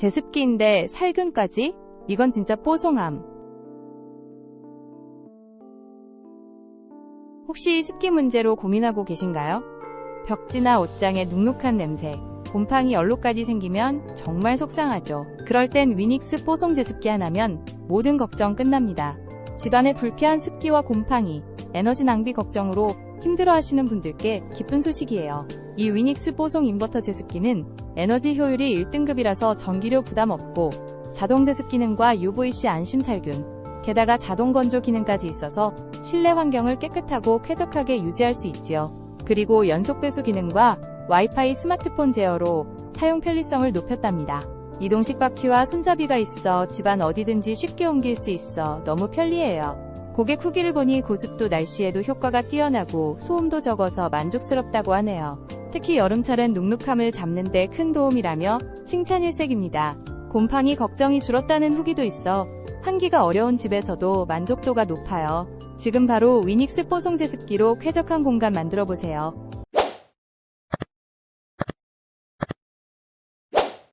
제습기인데 살균까지? 이건 진짜 뽀송함. 혹시 습기 문제로 고민하고 계신가요? 벽지나 옷장에 눅눅한 냄새, 곰팡이 얼룩까지 생기면 정말 속상하죠. 그럴 땐 위닉스 뽀송 제습기 하나면 모든 걱정 끝납니다. 집안의 불쾌한 습기와 곰팡이, 에너지 낭비 걱정으로 힘들어 하시는 분들께 기쁜 소식이에요. 이 위닉스 뽀송 인버터 제습기는 에너지 효율이 1등급이라서 전기료 부담 없고 자동 제습 기능과 UVC 안심 살균, 게다가 자동 건조 기능까지 있어서 실내 환경을 깨끗하고 쾌적하게 유지할 수 있지요. 그리고 연속 배수 기능과 와이파이 스마트폰 제어로 사용 편리성을 높였답니다. 이동식 바퀴와 손잡이가 있어 집안 어디든지 쉽게 옮길 수 있어 너무 편리해요. 고객 후기를 보니 고습도 날씨에도 효과가 뛰어나고 소음도 적어서 만족스럽다고 하네요. 특히 여름철엔 눅눅함을 잡는 데 큰 도움이라며 칭찬 일색입니다. 곰팡이 걱정이 줄었다는 후기도 있어 환기가 어려운 집에서도 만족도가 높아요. 지금 바로 위닉스 뽀송 제습기로 쾌적한 공간 만들어 보세요.